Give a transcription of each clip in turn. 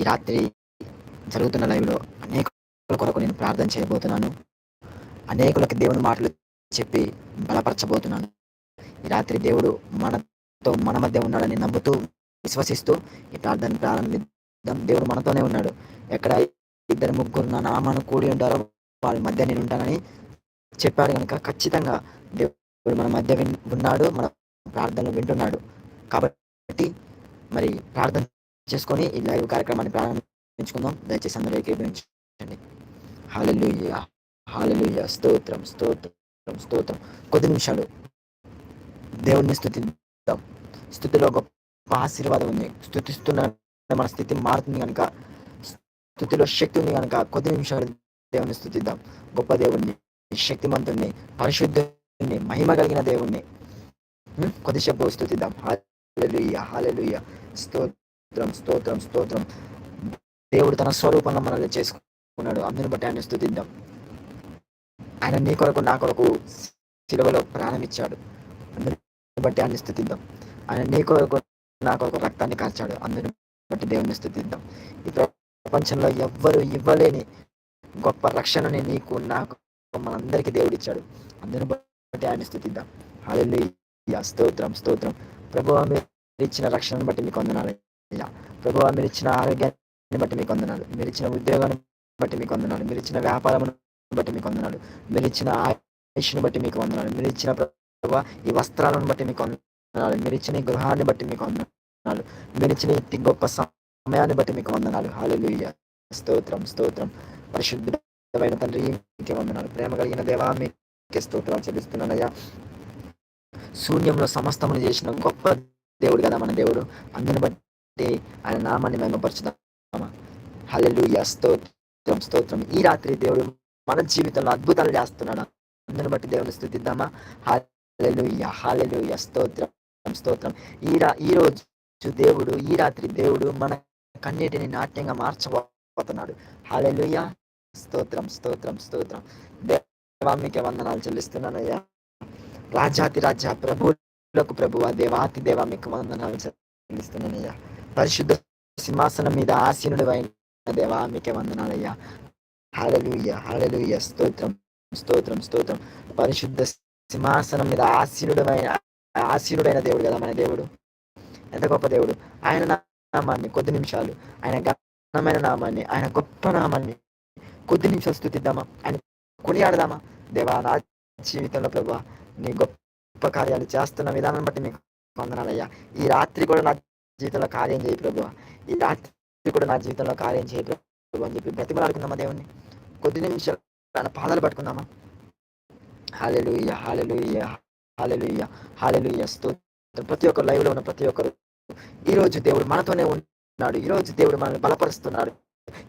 ఈ రాత్రి జరుగుతున్న లైవ్లో అనేకుల కొరకు నేను ప్రార్థన చేయబోతున్నాను. అనేకులకు దేవుని మాటలు చెప్పి బలపరచబోతున్నాను. ఈ రాత్రి దేవుడు మనతో మన మధ్య ఉన్నాడని నమ్ముతూ విశ్వసిస్తూ ఈ ప్రార్థన ప్రారంభిద్దాం. దేవుడు మనతోనే ఉన్నాడు. ఎక్కడ ఇద్దరు ముగ్గురు నా నామాను కూడి ఉంటారో వాళ్ళ మధ్య నేను ఉంటానని చెప్పాడు కనుక ఖచ్చితంగా దేవుడు మన మధ్య విన్ ఉన్నాడు. మన ప్రార్థనలు వింటున్నాడు. కాబట్టి మరి ప్రార్థన చేసుకొని ఈ లైవ్ కార్యక్రమాన్ని ప్రారంభించుకుందాం. దయచేసి అందరూ ఏకీభవించండి. హాలెలూయ హాలెలూయ స్తోత్రం స్తోత్రం స్తోత్రం. కొద్ది నిమిషాలు. దేవుణ్ణి స్థుతిద్దాం. స్థుతిలో గొప్ప ఆశీర్వాదం ఉంది. స్థుతిస్తున్న మన స్థితి మారుతుంది కనుక స్థుతిలో శక్తి ఉంది కనుక కొద్ది నిమిషాలు దేవుని స్థుతిద్దాం. గొప్ప దేవుణ్ణి శక్తిమంతుణ్ణి పరిశుద్ధుణ్ణి మహిమ కలిగిన దేవుణ్ణి. కొద్దిసేపు స్థుతిద్దాం. హాలెలూయ హాలెలూయ స్తోత్రం. స్తోత్రం స్తోత్రం దేవుడు తన స్వరూపంలో మనల్ని చేసుకున్నాడు. అందుని బట్టి ఆయన స్థుతిద్దాం. ఆయన నీ కొరకు నా కొరకు సిలువలో ప్రాణం ఇచ్చాడు. అందుని బట్టి ఆయన స్థుతిద్దాం. ఆయన నీ కొరకు నా కొరకు రక్తాన్ని కార్చాడు. అందుని బట్టి దేవుని స్థుతిద్దాం. ఈ ప్రపంచంలో ఎవ్వరు ఇవ్వలేని గొప్ప రక్షణని నీకు నాకు మనందరికీ దేవుడు ఇచ్చాడు. అందుని బట్టి ఆయన స్థుతిద్దాం. హాలెలూయ స్తోత్రం స్తోత్రం. ప్రభు మీరు ఇచ్చిన రక్షణను బట్టి మీకు వందనాలు. అయ్యా ప్రభు మీరు ఇచ్చిన ఆరోగ్యాన్ని బట్టి మీకు వందనాలు. మీరు ఇచ్చిన ఉద్యోగాన్ని బట్టి మీకు వందనాలు. మీరు ఇచ్చిన వ్యాపారమును బట్టి మీకు వందనాలు. మీరు ఇచ్చిన ఆయుష్ను బట్టి మీకు వందనాలు. మీరు ఇచ్చిన ప్రభు ఈ వస్త్రాలను బట్టి మీకు వందనాలు. మీరు ఇచ్చిన గృహాన్ని బట్టి మీకు వందనాలు. మీరు ఇచ్చిన ఈ గొప్ప సమయాన్ని బట్టి మీకు వందనాలు. హాలెలూయ స్తోత్రం స్తోత్రం. పరిశుద్ధమైన తండ్రి మీకే వందనాలు. ప్రేమ కలిగిన దేవా మీకే స్తోత్రాలు చెల్లిస్తున్నానయ్యా. శూన్యంలో సమస్తమును చేసిన గొప్ప దేవుడు కదా మన దేవుడు. అందుని బట్టి ఆయన నామాన్ని మేమపరచుదామా హలెలుయ స్తోత్రం స్తోత్రం. ఈ రాత్రి దేవుడు మన జీవితంలో అద్భుతాలు చేస్తున్నాడు. అందరిని బట్టి దేవుని స్థుతిద్దామా? హాలెలూయా హాలెలూయా స్తోత్రం స్తోత్రం. ఈ రా ఈ రోజు దేవుడు ఈ రాత్రి దేవుడు మన కన్నిటిని నాట్యంగా మార్చబోతున్నాడు. హాలెలూయా స్తోత్రం స్తోత్రం స్తోత్రం. దేవామికే వందనాలు చెల్లిస్తున్నానయ్యా రాజాతి రాజా ప్రభువులకు ప్రభువ దేవాతి దేవ మీకు వందనాలు చెల్లిస్తున్నానయ్యా పరిశుద్ధ సింహాసనం మీద ఆసీనుడు అయిన దేవా మీకే వందనాలయ్యా. హడలుయ్య హడలుయ్య స్తోత్రం స్తోత్రం స్తోత్రం. పరిశుద్ధ సింహాసనం మీద ఆసీనుడమైన ఆసీనుడైన దేవుడు కదా మన దేవుడు. ఎంత గొప్ప దేవుడు. ఆయన నామాన్ని కొద్ది నిమిషాలు. ఆయన ఘనమైన నామాన్ని ఆయన గొప్ప నామాన్ని కొద్ది నిమిషాలు స్థుతిద్దామా? ఆయన కొనియాడదామా? దేవా నా జీవితంలో ప్రభా నీ గొప్ప కార్యాలు చేస్తున్న విధానం బట్టి మీకు వందనాలయ్యా. ఈ రాత్రి కూడా నా జీవితంలో కార్యం చేయి ప్రభు. ఈ రాత్రి కూడా నా జీవితంలో కార్యం చేయి ప్రభు అని చెప్పి బ్రతిమలాడుకుందామా దేవుణ్ణి? కొద్ది నిమిషాలు తన పాదాలు పట్టుకుందామా? హాలెలుయ్య హాలెలుయ్య హాలెలుయ్య హాలెలుయ్య స్తోత్రం. ప్రతి ఒక్కరు లైవ్లో ఉన్న ప్రతి ఒక్కరు ఈ రోజు దేవుడు మనతోనే ఉన్నాడు. ఈ రోజు దేవుడు మనల్ని బలపరుస్తున్నాడు.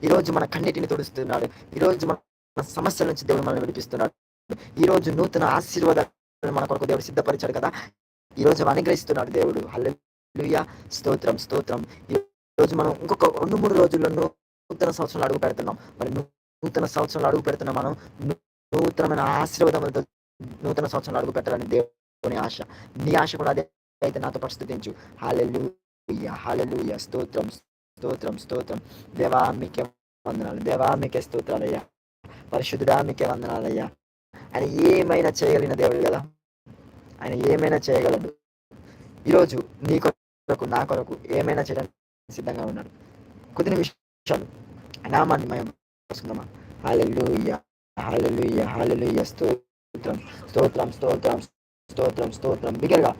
ఈ రోజు మన కన్నిటిని తుడుస్తున్నాడు. ఈ రోజు మన సమస్యల నుంచి దేవుడు మనల్ని విడిపిస్తున్నాడు. ఈ రోజు నూతన ఆశీర్వాదాలు మన కొరకు దేవుడు సిద్ధపరిచాడు కదా? ఈరోజు అనుగ్రహిస్తున్నాడు దేవుడు. హల్లెలూయా. స్తోత్రం స్తోత్రం. ఈరోజు రోజు మనం ఇంకొక రెండు మూడు రోజుల్లో నూతన సంవత్సరంలో అడుగు పెడుతున్నాం. మరి నూతన సంవత్సరంలో అడుగు పెడుతున్న మనం నూతనమైన ఆశీర్వాదములతో నూతన సంవత్సరంలో అడుగు పెట్టాలని దేవుని ఆశ. నీ ఆశ కూడా అదే అయితే నాతో పరిస్థితించు హాలెలుయ హాలెలుయ స్తోత్రం స్తోత్రం స్తోత్రం. దేవా మీకే వందనాలు. దేవా మీకే స్తోత్రాలయ్యా పరిశుద్ధుడా మీకే వందనాలయ్యా ఆయన ఏమైనా చేయగలిగిన దేవుడు కదా. ఆయన ఏమైనా చేయగలడు. ఈరోజు నీ కొరకు నా కొరకు ఏమైనా చేయడానికి సిద్ధంగా ఉన్నాడు. కొద్ది నిమిషాలు నామాన్ని మయం చేసుకుందామా? హాలెలూయ హాలెలూయ హాలెలూయ స్తోత్రం స్తోత్రం స్తోత్రం స్తోత్రం స్తోత్రం. బిగరగా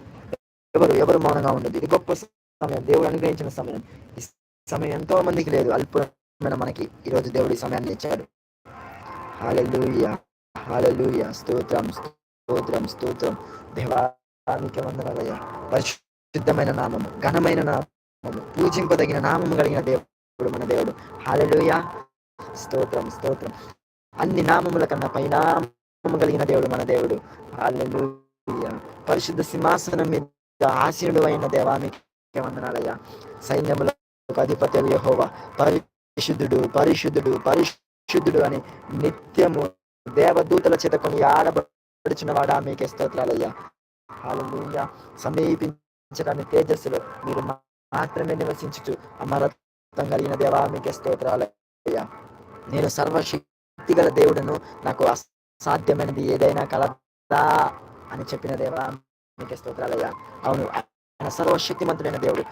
ఎవరు ఎవరు మౌనంగా ఉండదు ఇది గొప్ప సమయం. దేవుడు అనుగ్రహించిన సమయం. ఈ సమయం ఎంతో మందికి లేదు. అల్పమైన మనకి ఈరోజు దేవుడు ఈ సమయాన్ని ఇచ్చాడు. హాలెలూయ హాలెలూయ స్తోత్రం స్తోత్రం స్తోత్రం. దేవానికి వందనాలయ్యా పరిశుద్ధమైన నామము ఘనమైన నామము పూజింపదగిన నామము కలిగిన దేవుడు మన దేవుడు. హాలలుయ స్తోత్రం స్తోత్రం. అన్ని నామముల కన్నా పైనామము కలిగిన దేవుడు మన దేవుడు. హాలెలూయ పరిశుద్ధ సింహాసనం మీద ఆశీనుడు అయిన దేవానికి వందనాలయ్యా. సైన్యముల అధిపతి యహోవా. పరిశుద్ధుడు పరిశుద్ధుడు పరిశుద్ధుడు అని నిత్యము దేవదూతల చేత కొన్ని ఆడబడుచున్న వాడా మీకే స్తోత్రాలయ్యా. హాలూయా సమీపించడానికి తేజస్సులో మీరు మాత్రమే నివసించుచు అమరత్వం కలిగిన దేవా మీకే స్తోత్రాలయ్యా. నేను సర్వశక్తి గల దేవుడును నాకు అసాధ్యమైనది ఏదైనా కలదా అని చెప్పిన దేవా మీకే స్తోత్రాలయ్యా. అవును ఆయన సర్వశక్తిమంతుడైన దేవుడు.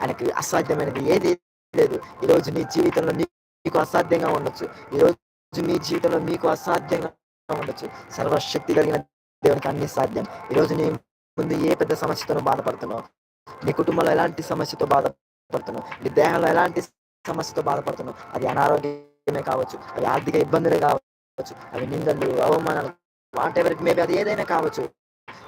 ఆయనకి అసాధ్యమైనది ఏది లేదు. ఈరోజు నీ జీవితంలో నీకు అసాధ్యంగా ఉండొచ్చు. ఈరోజు మీ జీవితంలో మీకు అసాధ్యంగా ఉండొచ్చు. సర్వశక్తి కలిగిన దేవునికి అన్ని సాధ్యం. ఈరోజు నీ ముందు ఏ పెద్ద సమస్యతో బాధపడుతున్నావు? నీ కుటుంబంలో ఎలాంటి సమస్యతో బాధపడుతున్నావు? నీ దేహంలో ఎలాంటి సమస్యతో బాధపడుతున్నావు? అది అనారోగ్యమే కావచ్చు అది ఆర్థిక ఇబ్బందులే కావచ్చు అవి నిందలు అవమానాలు వాట్ ఎవరికి మేబీ అది ఏదైనా కావచ్చు.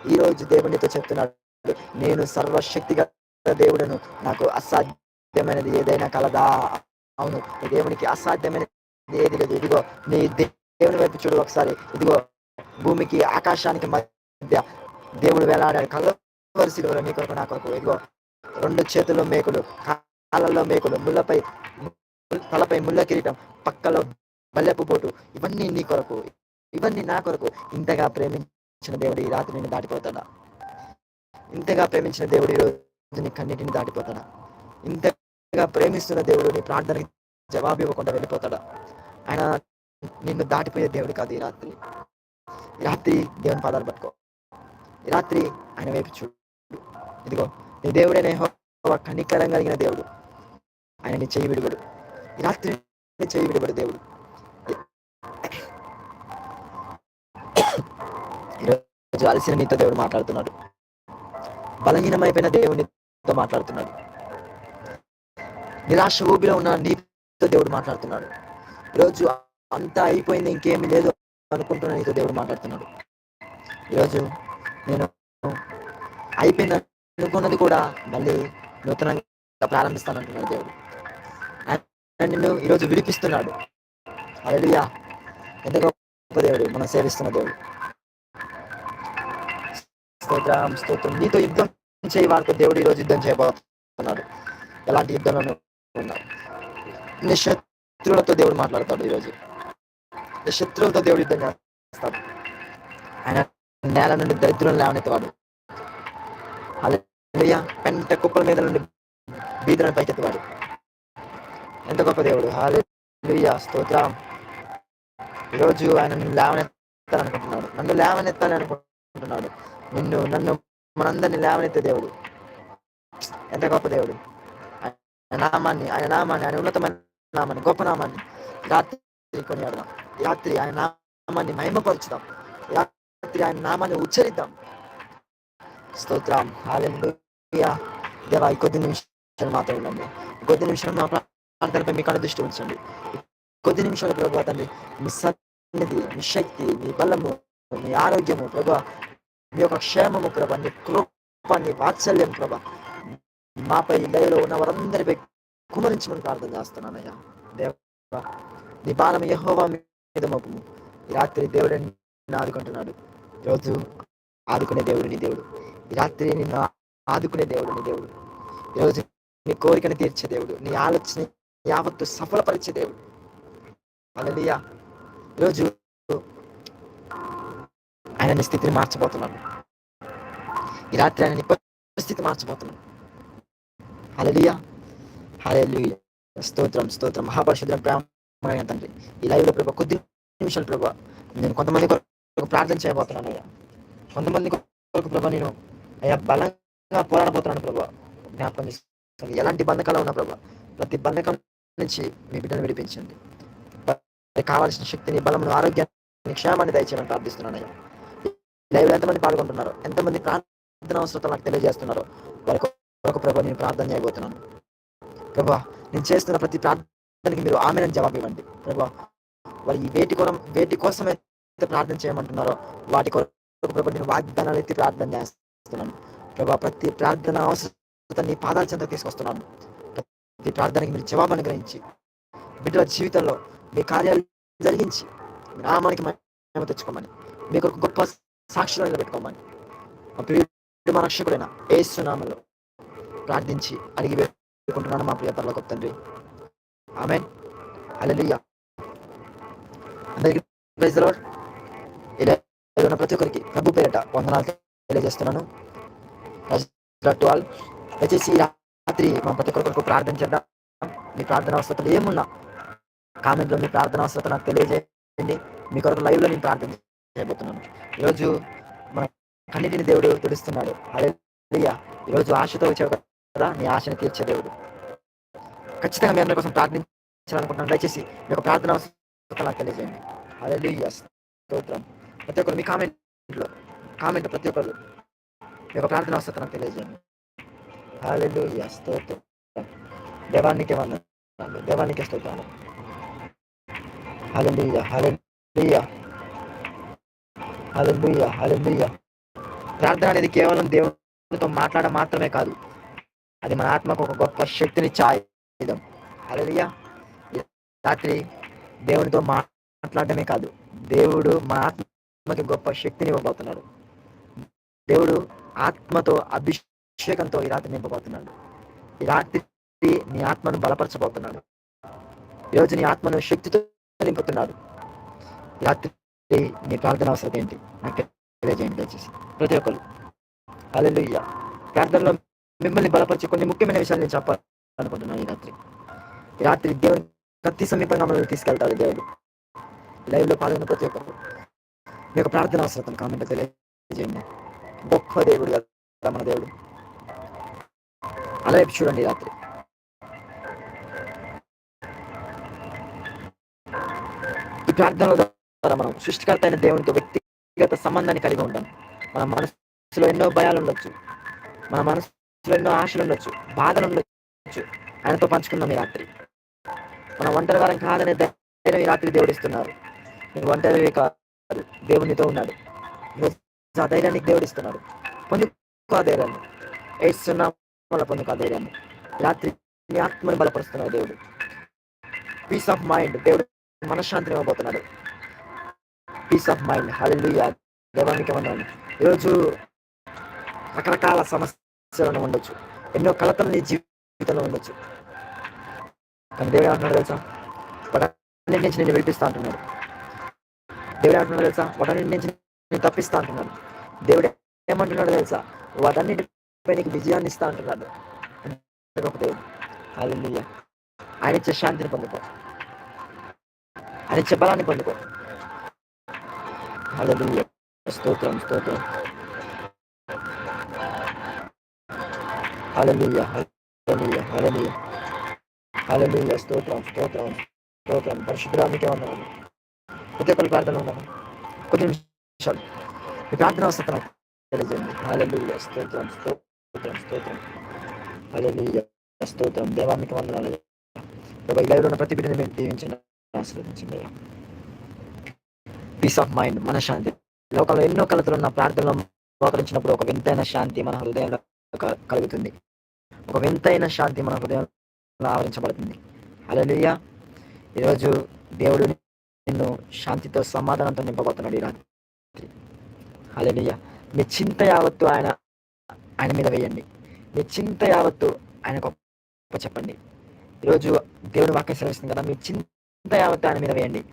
ఈ రోజు దేవునితో చెప్తున్నాడు నేను సర్వశక్తిగా దేవుడను నాకు అసాధ్యమైనది ఏదైనా కలదా? అవును దేవునికి అసాధ్యమైనది ఏది లేదు. ఇదిగో నీ దే- దేవుని వైపు చూడు ఒకసారి. ఇదిగో భూమికి ఆకాశానికి మధ్య దేవుడు వేలాడాడు. కలవరిశిలో నీ కొరకు నా కొరకు ఇదిగో రెండు చేతుల్లో మేకులు కాళ్ళల్లో మేకులు ముళ్ళపై తలపై ముళ్ళ కిరీటం పక్కలో బల్లెపు పోటు ఇవన్నీ నీ కొరకు ఇవన్నీ నా కొరకు. ఇంతగా ప్రేమించిన దేవుడు ఈ రాత్రి నేను దాటిపోతాడా? ఇంతగా ప్రేమించిన దేవుడు ఈ రోజు నీ కన్నిటిని దాటిపోతాడా? ఇంతగా ప్రేమిస్తున్న దేవుడు నీ ప్రార్థనకి జవాబు ఇవ్వకుండా వెళ్ళిపోతాడా? ఆయన నిన్ను దాటిపోయే దేవుడు కాదు ఈ రాత్రి. రాత్రి దేవుని పాదాలు పట్టుకో. రాత్రి ఆయన వైపు చూడు. ఇదిగో నీ దేవుడే నేహో కనికరం కలిగిన దేవుడు. ఆయన నీ చేయి విడిబడు రాత్రి నీ చేయి విడిబడు దేవుడు. ఈరోజు అలసిన నీతో దేవుడు మాట్లాడుతున్నాడు. బలహీనమైపోయిన దేవునితో మాట్లాడుతున్నాడు. నిరాశ ఊబిలో ఉన్న నీతో దేవుడు మాట్లాడుతున్నాడు. ఈరోజు అంతా అయిపోయింది ఇంకేమీ లేదు. అనుకుంటున్న నీతో దేవుడు మాట్లాడుతున్నాడు. ఈరోజు నేను అయిపోయింది అనుకున్నది కూడా మళ్ళీ నూతనంగా ప్రారంభిస్తానంటున్నాడు దేవుడు. నిన్ను ఈరోజు విడిపిస్తున్నాడు. అలలుయా ఎంత గొప్ప దేవుడు మనం సేవిస్తున్న దేవుడు. స్తోత్రం స్తోత్రం. నీతో యుద్ధం చేయ వారితో దేవుడు ఈరోజు యుద్ధం చేయబోతున్నాడు. ఎలాంటి యుద్ధంలో ఉన్నాడు నీ శత్రువులతో దేవుడు మాట్లాడతాడు ఈరోజు. శత్రువులతో దేవుడు యుద్ధం చేస్తాడు. ఆయన నేల నుండి దరిద్రం లేవనెత్తవాడు. అలలుయా పెంట కుప్పల మీద నుండి బీదలను పైకెత్తవాడు. ఎంత గొప్ప దేవుడు. హాలెలుయా స్తోత్రం. ఈరోజు ఆయన నిన్ను లేవనెత్తాలనుకుంటున్నాడు. నన్ను లేవనెత్తాలి అనుకుంటున్నాడు నిన్ను నన్ను మనందరినీ లేవనెత్తే దేవుడు. ఎంత గొప్ప దేవుడు. ఆయన నామాన్ని ఆయన నామాన్ని ఆయన ఉన్నతమైన నామాన్ని గొప్ప నామాన్ని రాత్రి కొనియాడదాం రాత్రి ఆయన నామాన్ని మహిమపరుచుదాం. రాత్రి ఆయన నామాన్ని ఉచ్చరిద్దాం. స్తోత్రం. హాలెలుయా దేవా ఈ కొద్ది నిమిషాలు మాత్రం ఉండండి. కొద్ది నిమిషాలు మా ప్రాంతాలపై మీ కళ దృష్టి ఉంచండి. కొద్ది నిమిషాలు ప్రభు తండ్రి మీ సన్నిధి మీ శక్తి మీ బలము మీ ఆరోగ్యము ప్రభా మీ యొక్క క్షేమము ప్రభా నీ కృప నీ వాత్సల్యం ప్రభా మాపై దయలో ఉన్న వారందరిపై కుమరించమని ప్రార్థన చేస్తున్నానయ్యా. దేవ నీ బాణం యహోవా మీద మోపము రాత్రి దేవుడు నిన్ను ఆదుకుంటున్నాడు. రోజు ఆదుకునే దేవుడు నీ దేవుడు. ఈ రాత్రి నిన్ను ఆదుకునే దేవుడు నీ దేవుడు. ఈరోజు నీ కోరికను తీర్చే దేవుడు. నీ ఆలోచన యావత్తు సఫలపరిచే దేవుడు. అలలియా ఈరోజు ఆయన నీ స్థితిని మార్చబోతున్నాడు. ఈ రాత్రి ఆయన నీ పరిస్థితి మార్చబోతున్నాడు. హలలియా హలలియా స్తోత్రం స్తోత్రం. మహాపరిశుద్రం ప్రేమ తండ్రి ఈ లైవ్లో కొద్ది నిమిషాలు ప్రభా నేను కొంతమంది కొరకు ప్రార్థన చేయబోతున్నాను అయ్యా. కొంతమంది కొరకు ప్రభా నేను అయ్యా బలంగా పోరాడబోతున్నాను ప్రభా జ్ఞాపకం చేస్తుంది ఎలాంటి బంధకాలు ఉన్నా ప్రభా ప్రతి బంధకం నుంచి మీ బిడ్డను విడిపించండి. కావాల్సిన శక్తిని బలమును ఆరోగ్యాన్ని క్షేమాన్ని దయచేయమని ప్రార్థిస్తున్నాను అయ్యా. లైవ్ ఎంతమంది పాల్గొంటున్నారు ఎంతమంది ప్రార్థన అవసరం నాకు తెలియజేస్తున్నారు వారి ఒక ప్రభా నేను ప్రార్థన చేయబోతున్నాను. ప్రభా నేను చేస్తున్న ప్రతి ప్రార్థన దానికి మీరు ఆమెను జవాబు ఇవ్వండి. ప్రభా ఈ వేటి కోసం వేటి కోసం అయితే ప్రార్థన చేయమంటున్నారో వాటి కొరకు నేను వాగ్దానాలు ఎత్తి ప్రార్థన చేస్తున్నాను. ప్రభా ప్రతి ప్రార్థన అవసరం నీ పాదాల చెంత తీసుకొస్తున్నాను. ప్రతి ప్రార్థనకి మీరు జవాబు అనుగ్రహించి బిడ్డల జీవితంలో మీ కార్యాలు జరిగించి నామానికి మేము తెచ్చుకోమని మీకు ఒక గొప్ప సాక్షులు నిలబెట్టుకోమని మా ప్రియుడు మా రక్షకుడైన ఏసునామలో ప్రార్థించి అడిగి వేడుకుంటున్నాను మా ప్రియ గొప్ప తండ్రి. ఆమె అలలియ అందరికీ ఇలా ఉన్న ప్రతి ఒక్కరికి ప్రభు పేరట వందనాలు తెలియజేస్తున్నాను. టు దయచేసి రాత్రి మా ప్రతి ఒక్కరికి ప్రార్థన చేద్దాం మీ ప్రార్థన అవసరతలు ఏమున్నా కామెంట్లో మీ ప్రార్థన అవసరత నాకు తెలియజేయండి. మీ కొరకు లైవ్లో నేను ప్రార్థన చేయబోతున్నాను ఈరోజు మన కన్నిటిని దేవుడు తుడుస్తున్నాడు. అదే ఈరోజు ఆశతో వచ్చావు కదా నీ ఆశను తీర్చే దేవుడు. ఖచ్చితంగా మీ అందరి కోసం ప్రార్థించాలనుకుంటున్నాను. దయచేసి మీ యొక్క ప్రార్థన నాకు తెలియజేయండి. అదే స్తోత్రం. ప్రతి ఒక్కరు మీ కామెంట్లో కామెంట్ ప్రతి ఒక్కరు మీ యొక్క ప్రార్థన అవసరత నాకు తెలియజేయండి. హల్లెలూయా స్తోత్రం. దేవానికి వందనాలు. దేవానికి స్తోత్రాలు. హల్లెలూయా హల్లెలూయా హల్లెలూయా హల్లెలూయా ప్రార్థన అనేది కేవలం దేవునితో మాట్లాడడం మాత్రమే కాదు. అది మన ఆత్మకు ఒక గొప్ప శక్తిని ఆయుధం హల్లెలూయా. రాత్రి దేవునితో మాట్లాడటమే కాదు దేవుడు మన ఆత్మకి గొప్ప శక్తిని ఇవ్వబోతున్నాడు. దేవుడు ఆత్మతో అభిషేకంతో ఈ రాత్రి నింపబోతున్నాడు. ఈ రాత్రి నీ ఆత్మను బలపరచబోతున్నాడు. ఈరోజు నీ ఆత్మను శక్తితో నింపుతున్నాడు. రాత్రి నీ ప్రార్థన అవసరం ఏంటి? నాకు తెలియజేయండి దయచేసి. ప్రతి ఒక్కరు. అలెలుయ్య ప్రార్థనలో మిమ్మల్ని బలపరిచే కొన్ని ముఖ్యమైన విషయాలు నేను చెప్పాలనుకుంటున్నాను ఈ రాత్రి. రాత్రి దేవుని ప్రతి సమీపంగా మనల్ని తీసుకెళ్తాడు దేవుడు. లైవ్లో పాల్గొన్న ప్రతి ఒక్కరు. మీ యొక్క ప్రార్థన అవసరం కామెంట్ తెలియజేయండి. గొప్ప దేవుడు కదా మన దేవుడు. అలా చూడండి రాత్రి. ఈ ప్రార్థనల ద్వారా మనం సృష్టికర్త అయిన దేవునితో వ్యక్తిగత సంబంధాన్ని కలిగి ఉంటాం. మన మనసులో ఎన్నో భయాలు ఉండొచ్చు. మన మనసులో ఎన్నో ఆశలు ఉండొచ్చు. బాధలు ఉండొచ్చు. ఆయనతో పంచుకుందాం ఈ రాత్రి. మన ఒంటరివారం కాదనే ధైర్యం ఈ రాత్రి దేవుడు ఇస్తున్నారు. నువ్వు కాదు దేవునితో ఉన్నాడు. ఆ ధైర్యానికి దేవుడు ఇస్తున్నాడు. పొందుకో ఆ ధైర్యాన్ని. ఏస్తున్నాం వల్ల పొందుకో ఆ ధైర్యాన్ని. రాత్రి నీ ఆత్మని బలపరుస్తున్నాడు దేవుడు. పీస్ ఆఫ్ మైండ్ దేవుడు మనశ్శాంతిని ఇవ్వబోతున్నాడు. పీస్ ఆఫ్ మైండ్ హల్లెలూయా దేవానికి వందనాలు. ఈరోజు రకరకాల సమస్యలను ఉండొచ్చు. ఎన్నో కలతలు నీ జీవితంలో ఉండొచ్చు. కానీ దేవుడు ఏమంటున్నాడు తెలుసా? వాటన్నిటి నుంచి నేను విడిపిస్తా అంటున్నాడు. దేవుడు ఏమంటున్నాడు తెలుసా? వాటన్నిటి నుంచి నేను తప్పిస్తా అంటున్నాడు. దేవుడు ఏమంటున్నాడు తెలుసా? వాటన్నిటిపై నీకు విజయాన్ని ఇస్తా అంటున్నాడు. ఒక దేవుడు. అది ఆయన ఇచ్చే శాంతిని పొందుకో. ఆయన ఇచ్చే బలాన్ని పొందుకో. హల్లెలూయా. స్తోత్రం స్తోత్రం. హల్లెలూయా. హల్లెలూయా హల్లెలూయా హల్లెలూయా స్తోత్రం స్తోత్రం స్తోత్రం. పరిశుద్ధరామికే వందనాలు ప్రతి ఒక్కరి ప్రార్థన ఉన్నాము కొద్ది నిమిషాలు మీ ప్రార్థన వస్తాం తెలియజేయండి. హల్లెలూయా స్తోత్రం స్తోత్రం స్తోత్రం. హల్లెలూయా స్తోత్రం. దేవానికి వందనాలు. ప్రభా లైవ్లో ఉన్న ప్రతి బిడ్డని మేము దీవించండి. ఆశీర్వదించండి. పీస్ ఆఫ్ మైండ్ మన శాంతి లోకంలో ఎన్నో కలతలు ఉన్న ప్రార్థనలో మోకరించినప్పుడు ఒక వింతైన శాంతి మన హృదయంలో కలుగుతుంది. ఒక వింతైన శాంతి మన హృదయంలో ఆవరించబడుతుంది. అలలియ ఈరోజు దేవుడు నిన్ను శాంతితో సమాధానంతో నింపబోతున్నాడు ఈ రాత్రి. అలలియ మీ చింత యావత్తు ఆయన ఆయన మీద వేయండి. మీ చింత యావత్తు ఆయన గొప్ప చెప్పండి. ఈరోజు దేవుడు వాక్యం సెలవిస్తుంది కదా మీ చింత యావత్తు ఆయన మీద వేయండి.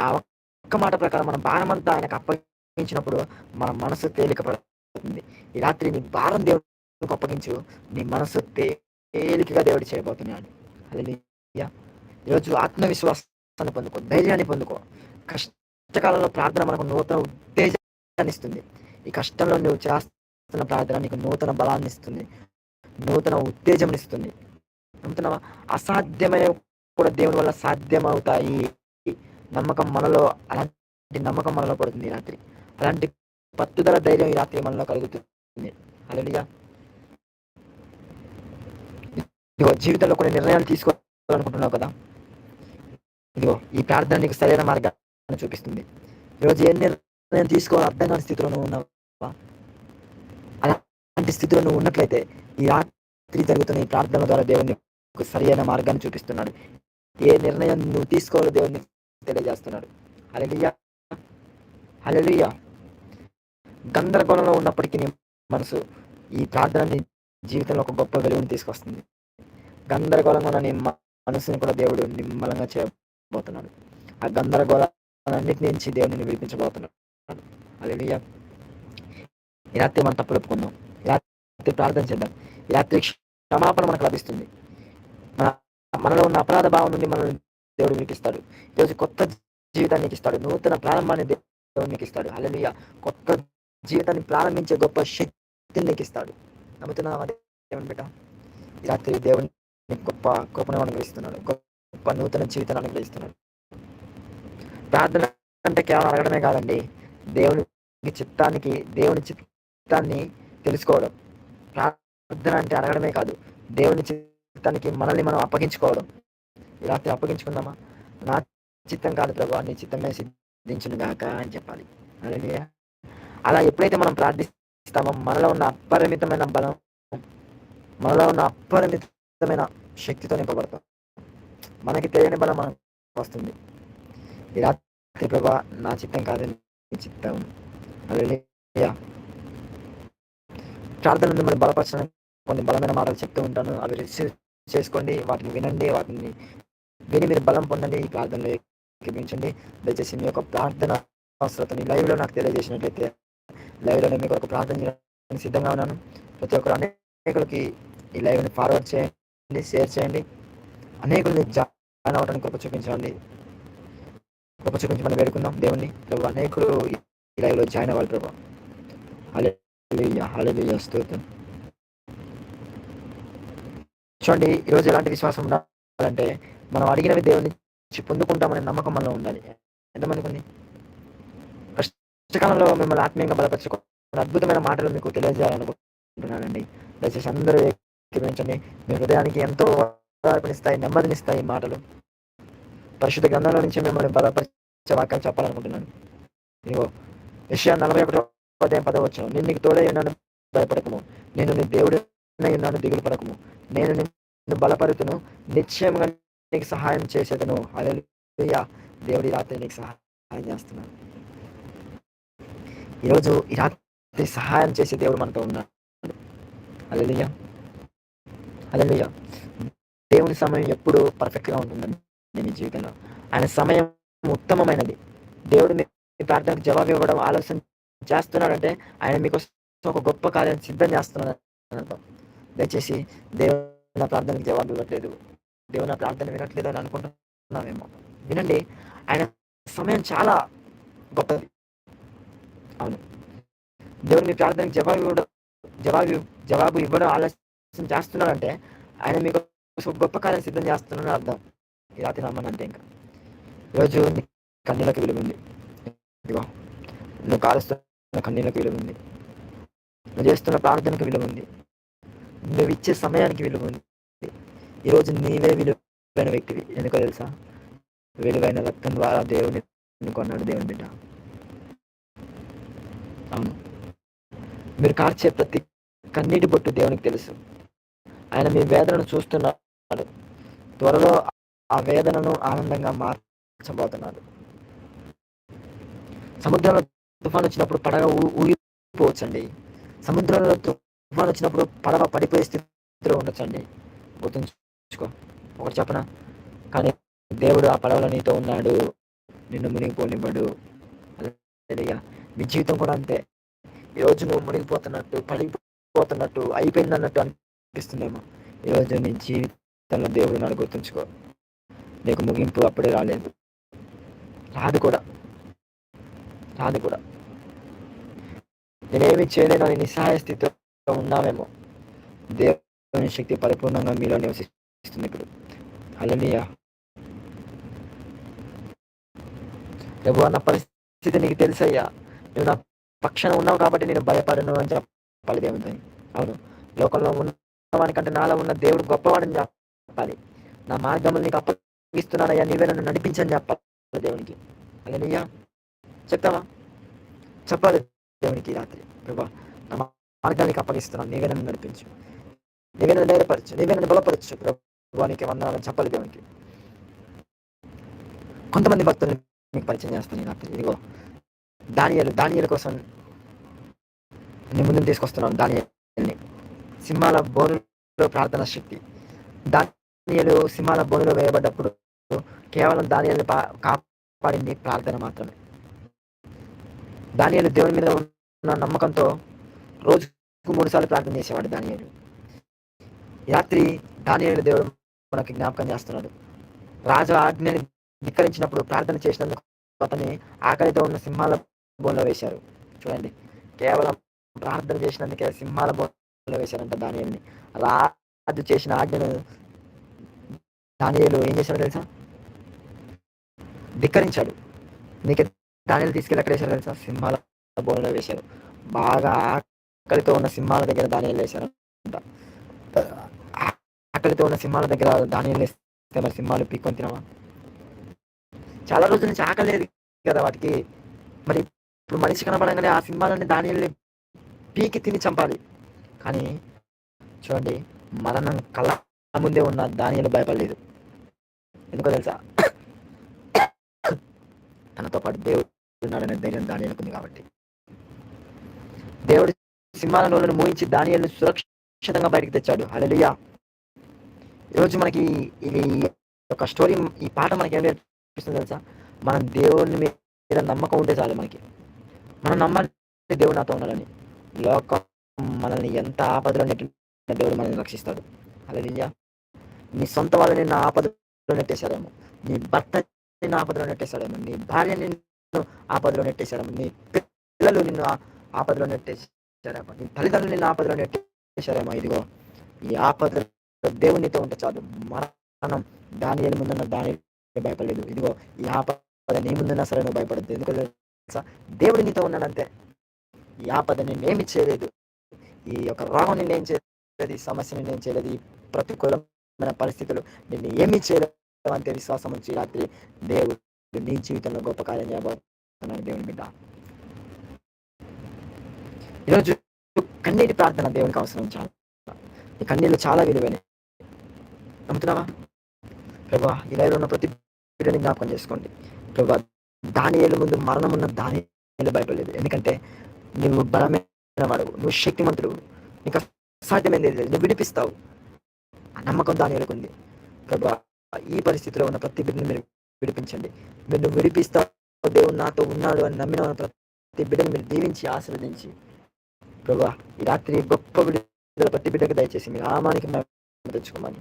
ఆ ఒక్క మాట ప్రకారం మన భారమంతా ఆయనకు అప్పగించినప్పుడు మన మనసు తేలిక పడుతుంది ఈ రాత్రి నీ భారం దేవుడు దేవునికి అప్పగించు నీ మనసు తేలికగా దేవుడు చేయబోతున్నాడు. హల్లెలూయా. ఈరోజు ఆత్మవిశ్వాసాన్ని పొందుకో ధైర్యాన్ని పొందుకో. కష్టకాలంలో ప్రార్థన మనకు నూతన ఉత్తేజాన్ని ఇస్తుంది. ఈ కష్టంలో నువ్వు చేస్తున్న ప్రార్థన నీకు నూతన బలాన్ని ఇస్తుంది. నూతన ఉత్తేజం ఇస్తుంది. నమ్ముతున్నావా అసాధ్యమైన కూడా దేవుని వల్ల సాధ్యమవుతాయి. నమ్మకం మనలో అలాంటి నమ్మకం మనలో పడుతుంది రాత్రి. అలాంటి పట్టుదల ధైర్యం ఈ రాత్రి మనలో కలుగుతుంది. అలలిగా ఇదిగో జీవితంలో కొన్ని నిర్ణయాలు తీసుకోవాలనుకుంటున్నావు కదా? ఇదిగో ఈ ప్రార్థన నీకు సరైన మార్గాన్ని చూపిస్తుంది. ఈరోజు ఏ నిర్ణయం తీసుకోవాలో అర్థం కాని స్థితిలో నువ్వు ఉన్నావా? అలాంటి స్థితిలో నువ్వు ఉన్నట్లయితే ఈ రాత్రి జరుగుతున్న ఈ ప్రార్థన ద్వారా దేవుని సరైన మార్గాన్ని చూపిస్తున్నాడు. ఏ నిర్ణయం నువ్వు తీసుకోవాలో దేవుని తెలియజేస్తున్నాడు. అలెలియా అలెలియా గందరగోళంలో ఉన్నప్పటికీ నీ మనసు ఈ ప్రార్థనని జీవితంలో ఒక గొప్ప వెలుగుని తీసుకొస్తుంది. గందరగోళంగా ఉన్న నీ మనసుని కూడా దేవుడు నిమ్మలంగా చేయబోతున్నాడు. ఆ గందరగోళాలన్నిటి నుంచి దేవుడిని విడిపించబోతున్నాడు. అది ఈ రాత్రి మనం తప్పులు ఒప్పుకుందాం. ఈ రాత్రి ప్రార్థన చేద్దాం. ఈ రాత్రి క్షమాపణ మనకు లభిస్తుంది. మన మనలో ఉన్న అపరాధ భావం నుండి మనల్ని దేవుడు వినిపిస్తాడు ఈరోజు కొత్త జీవితాన్ని ఇస్తాడు. నూతన ప్రారంభాన్ని దేవుడు నీకు ఇస్తాడు. అలలియ కొత్త జీవితాన్ని ప్రారంభించే గొప్ప శక్తిని నీకు ఇస్తాడు. నమ్ముతున్నావా దేవుని బిడ్డ? ఈ రాత్రి దేవుని గొప్ప కృపను అనుగ్రహిస్తున్నాడు. గొప్ప నూతన జీవితాన్ని అనుగ్రహిస్తున్నాడు. ప్రార్థన అంటే కేవలం అడగడమే కాదండి. దేవుని చిత్తానికి దేవుని చిత్తాన్ని తెలుసుకోవడం. ప్రార్థన అంటే అడగడమే కాదు. దేవుని చిత్తానికి మనల్ని మనం అప్పగించుకోవడం. ఈ రాత్రి అప్పగించుకుందామా? నా చిత్తం కాదు ప్రభు నీ చిత్తమే సిద్ధించును గాక అని చెప్పాలి. అదే అలా ఎప్పుడైతే మనం ప్రార్థిస్తామో మనలో ఉన్న అపరిమితమైన బలం మనలో ఉన్న అపరిమిత అపరిమితమైన శక్తితో నింపబడతాం మనకి తెలియని బలం మనకు వస్తుంది. ఈ రాత్రి ప్రభా నా చిత్తం కాదు చిత్తం. హల్లెలూయా. ప్రార్థన మిమ్మల్ని కొన్ని బలమైన మాటలు చెప్తూ ఉంటాను. అవి రిసీవ్ చేసుకోండి వాటిని వినండి వాటిని విని మీరు బలం పొందండి ఈ ప్రార్థనలో ఎక్కించండి దయచేసి మీ యొక్క ప్రార్థన అవసరతని లైవ్లో నాకు తెలియజేసినట్లయితే లైవ్లో నేను మీకు ఒక ప్రార్థన చేయడానికి సిద్ధంగా ఉన్నాను. ప్రతి ఒక్కరు అనేకులకి ఈ లైవ్ని ఫార్వర్డ్ చేయండి. షేర్ చేయండి. అనేకుల్ని జాయిన్ అవ్వడానికి కృప చూపించండి. కృప చూపించమని వేడుకుందాం దేవుణ్ణి. ప్రభు అనేకులు ఈ లైవ్లో జాయిన్ అవ్వాలి ప్రభు. హల్లెలూయా స్తోత్రం. చూడండి ఈరోజు ఎలాంటి విశ్వాసం ఉండాలంటే మనం అడిగినవి దేవుని నుంచి పొందుకుంటామనే నమ్మకం మనలో ఉండాలి. ఎంతమందికి ఉంది? కష్టకాలంలో మిమ్మల్ని ఆత్మీయంగా బలపరచుకో అద్భుతమైన మాటలు మీకు తెలియజేయాలనుకుంటున్నానండి. దయచేసి అందరూ ఏకీభవించండి మీ హృదయానికి ఎంతో ఓదార్పునిస్తాయి నెమ్మదినిస్తాయి ఈ మాటలు. పరిశుద్ధ గ్రంథంలో నుంచి మిమ్మల్ని బలపరిచే వాక్యాలు చెప్పాలనుకుంటున్నాను. ఇదిగో విషయా నలభై ఒకటో అధ్యాయం పదవచ్చు నేను నీకు తోడే ఉన్నాను భయపడకము. నేను నీ దేవుడు ఉన్నాను దిగులు పడకము. నేను నిన్ను బలపరుతును. నిశ్చయంగా నీకు సహాయం చేసేదను. హల్లెలూయా. దేవుడి రాత్రి నీకు సహాయం చేస్తున్నాను. ఈరోజు ఈ రాత్రి సహాయం చేసే దేవుడు మనతో ఉన్నాడు. హల్లెలూయా. హల్లెలూయా దేవుని సమయం ఎప్పుడు పర్ఫెక్ట్గా ఉంటుందండి మీ జీవితంలో. ఆయన సమయం ఉత్తమమైనది. దేవుడు మీ ప్రార్థనకు జవాబు ఇవ్వడం ఆలోచన చేస్తున్నాడంటే ఆయన మీకోసం ఒక గొప్ప కార్యం సిద్ధం చేస్తున్నాడు దయచేసి దేవుడు నా ప్రార్థనకు జవాబు ఇవ్వట్లేదు. దేవుడు నా ప్రార్థన వినట్లేదు అని అనుకుంటున్నామేమో. వినండి ఆయన సమయం చాలా గొప్పది. అవును. దేవుడు మీ ప్రార్థనకు జవాబు ఇవ్వడం జవాబు జవాబు ఇవ్వడం ఆలస్యం చేస్తున్నాడంటే ఆయన మీకు గొప్ప కార్యం సిద్ధం చేస్తున్నాడని అర్థం. ఈ రాత్రి రమ్మని అంతే ఇంకా. ఈరోజు నీ కన్నీళ్ళకి విలువ ఉంది ఇదిగో నువ్వు కాలుస్తున్న కన్నీళ్ళకి విలువ ఉంది నువ్వు చేస్తున్న ప్రార్థనకు విలువ ఉంది నువ్వు ఇచ్చే సమయానికి విలువ ఉంది ఈరోజు నీవే విలువైన వ్యక్తివి. ఎందుకో తెలుసా? విలువైన రక్తం ద్వారా దేవుని కొన్నాడు దేవుని బిడ్డ. అవును. మీరు కార్చే ప్రతి కన్నీటి బొట్టు దేవునికి తెలుసు. ఆయన మీ వేదనను చూస్తున్నాడు. త్వరలో ఆ వేదనను ఆనందంగా మార్చబోతున్నాడు. సముద్రంలో తుఫాన్ వచ్చినప్పుడు పడవ ఊ- ఊగిపోవచ్చండి. సముద్రంలో తుఫాన్ వచ్చినప్పుడు పడవ పడిపోయే స్థితిలో ఉండొచ్చండి. గుర్తుంచుకో. ఒకటి చెప్పనా? కానీ దేవుడు ఆ పడవలో నీతో ఉన్నాడు. నిన్ను మునిగిపోనివ్వడు. హల్లెలూయా. మీ జీవితం కూడా అంతే. ఈరోజు నువ్వు మునిగిపోతున్నట్టు పడిపోతున్నట్టు అయిపోయిందన్నట్టు అనిపిస్తుందేమో ఈరోజు నీ జీవితంలో దేవుడు నాడు గుర్తుంచుకో. నీకు ముగింపు అప్పుడే రాలేదు. రాదు కూడా. రాదు కూడా. నేనేమి చేయలేను అని నిస్సహాయ స్థితిలో ఉన్నామేమో దేవుని శక్తి పరిపూర్ణంగా మీలో నివసిస్తుంది ఇప్పుడు. అలలియా ప్రభు నా పరిస్థితి నీకు తెలుసయ్యా నువ్వు నా పక్షాన ఉన్నావు కాబట్టి నేను భయపడను అని చెప్పాలి దేవుని అవును. లోకంలో ఉన్న ఉన్నవానికంటే నాలో ఉన్న దేవుడు గొప్పవాడని చెప్పాలి. నా మార్గములు నీకు అప్పగిస్తున్నానయ్యా నీవే నన్ను నడిపించని చెప్పాలి దేవునికి. అయ్యా చెప్తావా? చెప్పాలి దేవునికి రాత్రి. ప్రభా నా మార్గానికి అప్పగిస్తున్నాను నీవే నన్ను నడిపించు. నీవే నన్ను ధైర్యపరచు నీవే నన్ను బలపరచు ప్రభువానికి వందనాలని చెప్పాలి దేవునికి. కొంతమంది భక్తులు మీకు పరిచయం చేస్తాను రాత్రి. ఇదిగో దానియలు దానియల కోసం నేను ముందు తీసుకొస్తున్నాను దానియల్ని. సింహాల బోనులో ప్రార్థన శక్తి. దానియలు సింహాల బోనులో వేయబడ్డప్పుడు కేవలం దానియల్ని పా- కాపాడింది ప్రార్థన మాత్రమే. దానియలు దేవుని మీద ఉన్న నమ్మకంతో రోజుకు మూడు సార్లు ప్రార్థన చేసేవాడు దానియలు. రాత్రి దానియలు దేవుడు మనకి జ్ఞాపకం చేస్తున్నాడు. రాజు ఆజ్ఞని ధిక్కరించినప్పుడు ప్రార్థన చేసినందుకు అతన్ని ఆకలితో ఉన్న సింహాల బోన్లో వేశారు. చూడండి. కేవలం ప్రార్థన చేసినందుకే సింహాల బోన్లో వేశారంట దానియల్ని రాజు చేసిన ఆజ్ఞను దానియలు ఏం చేశాడో తెలుసా? ధిక్కరించాడు. నీకు దానిని తీసుకెళ్ళి ఎక్కడ వేశారు తెలుసా? సింహాల బోన్లో వేశారు. బాగా ఆకలితో ఉన్న సింహాల దగ్గర దానియలు వేశారు ఆకలితో ఉన్న సింహాల దగ్గర దానియలు వేస్తే మరి సింహాలు పీక్కొని తినవా? చాలా రోజుల నుంచి ఆకలి లేదు కదా వాటికి. మరి ఇప్పుడు మనిషి కనపడంగానే ఆ సింహాలని దానియల్ని పీకి తిని చంపాలి. కానీ చూడండి మరణం కళ్ళ ముందే ఉన్న ధాన్యాలు భయపడలేదు. ఎందుకో తెలుసా? తనతో పాటు దేవుడు ఉన్నాడనే ధైర్యం దానియలకు ఉంది కాబట్టి. దేవుడు సింహాల నోళ్ళను మోయించి ధాన్యాలను సురక్షితంగా బయటకు తెచ్చాడు. హల్లెలూయా. ఈరోజు మనకి ఇది ఒక స్టోరీ ఈ పాట మనకి ఏం నేర్పిస్తుంది తెలుసా? మనం దేవుని మీద నమ్మకం ఉంటే చాలు మనకి. మనం నమ్మాలి దేవుడు నాతో ఉన్నాడని. లోకం మనల్ని ఎంత ఆపదలో నెట్టిన దేవుడు మనల్ని రక్షిస్తాడు. అలా నీ సొంత వాళ్ళని నా ఆపదలో నెట్టేశాడేమో. నీ భర్త నిన్ను ఆపదలో నెట్టేశాడేమో. నీ భార్య నిన్ను ఆపదలో నెట్టేశాడేమో. నీ పిల్లలు నిన్ను ఆ- ఆపదలో నెట్టేశారేమో నీ తల్లిదండ్రులు నిన్ను ఆపదలో నెట్టేశారేమో ఇదిగో ఈ ఆపద దేవునితో ఉంటే చాలు. మరణం దాని ముందున్న దాని భయపడలేదు. ఇదిగో ఈ ఆపద నీ ముందున్నా సరే నువ్వు భయపడద్దు. ఎందుకంటే దేవుడి నీతో ఉన్నాడంతే. ఈ ఆపద నిన్నేమి చేయలేదు ఈ యొక్క రోగం నిన్నేం చేయలేదు ఈ సమస్య నిన్నేం చేయలేదు ఈ ప్రతికూలమైన పరిస్థితులు నిన్ను ఏమీ చేయలేదు అంటే విశ్వాసం ఉంచి రాత్రి దేవుడు నీ జీవితంలో గొప్ప కార్యం చేయబోతున్నాడు దేవుని బిడ్డ. ఈరోజు కన్నీటి ప్రార్థన దేవునికి అవసరం చాలా. ఈ కన్నీళ్ళు చాలా విలువైనవి. నమ్ముతున్నావా? ప్రభా ఇలా ఉన్న ప్రతి బిడ్డని జ్ఞాపకం చేసుకోండి. ప్రభా ఏళ్ళ ముందు మరణం ఉన్న దాని బయట లేదు. ఎందుకంటే నువ్వు బలమే వాడు నువ్వు శక్తిమంతుడు. నీకు సాధ్యమైంది లేదు నువ్వు విడిపిస్తావు. ఆ నమ్మకం దాని ఉంది. ప్రభా ఈ పరిస్థితిలో ఉన్న ప్రతి బిడ్డని మీరు విడిపించండి. మీరు నువ్వు విడిపిస్తావు దేవుడు నాతో ఉన్నాడు అని నమ్మిన ప్రతి బిడ్డను మీరు దీవించి ఆశీర్వదించి. ప్రభా ఈ రాత్రి గొప్ప విడుదల ప్రతి బిడ్డకు దయచేసి మీరు ఆమానికి మేము తెచ్చుకోమని.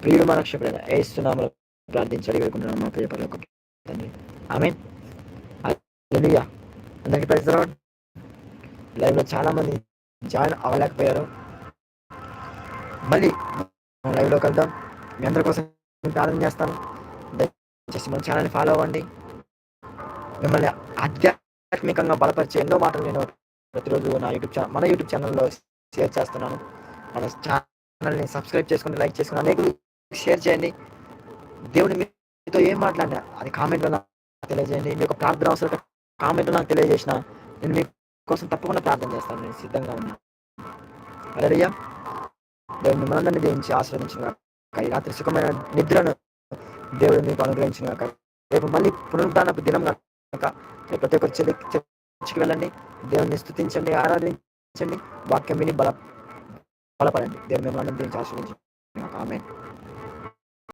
ప్రియుడు మా రక్షకుడైన ఏస్తున్నాము ప్రార్థించాలి వేడుకుంటున్నాను మా ప్రియ తండ్రి. ఆమె అందరికీ ప్రజలు లైవ్లో చాలామంది జాయిన్ అవ్వలేకపోయారు. మళ్ళీ లైవ్లో కలుద్దాం మీ అందరి కోసం ప్రార్థన చేస్తాను. దయచేసి మన ఛానల్ని ఫాలో అవ్వండి. మిమ్మల్ని ఆధ్యాత్మికంగా బలపరిచే ఎన్నో మాటలు నేను ప్రతిరోజు నా యూట్యూబ్ ఛానల్ మన యూట్యూబ్ ఛానల్లో షేర్ చేస్తున్నాను. మన ఛానల్ని సబ్స్క్రైబ్ చేసుకుని లైక్ చేసుకుని అనేకులు షేర్ చేయండి. దేవుని మీతో ఏం మాట్లాడినా అది కామెంట్లో నాకు తెలియజేయండి. మీ యొక్క ప్రార్థన అవసరం కామెంట్లో నాకు తెలియజేసిన నేను మీకు కోసం తప్పకుండా ప్రార్థన చేస్తాను. నేను సిద్ధంగా ఉన్నాను. అలరియా దేవుడు మిమ్మల్ని అందరినీ దీవించి ఆశ్రయించిన ఈ రాత్రి సుఖమైన నిద్రను దేవుడు మీకు అనుగ్రహించిన రేపు మళ్ళీ పునరుద్ధానపు దినం కనుక రేపు ప్రతి ఒక్కరు చెల్లి చర్చికి వెళ్ళండి. దేవుడిని స్థుతించండి ఆరాధించండి. వాక్యం విని బల బలపడండి. దేవుడు మిమ్మల్ని అందరినీ దీవించి ఆమె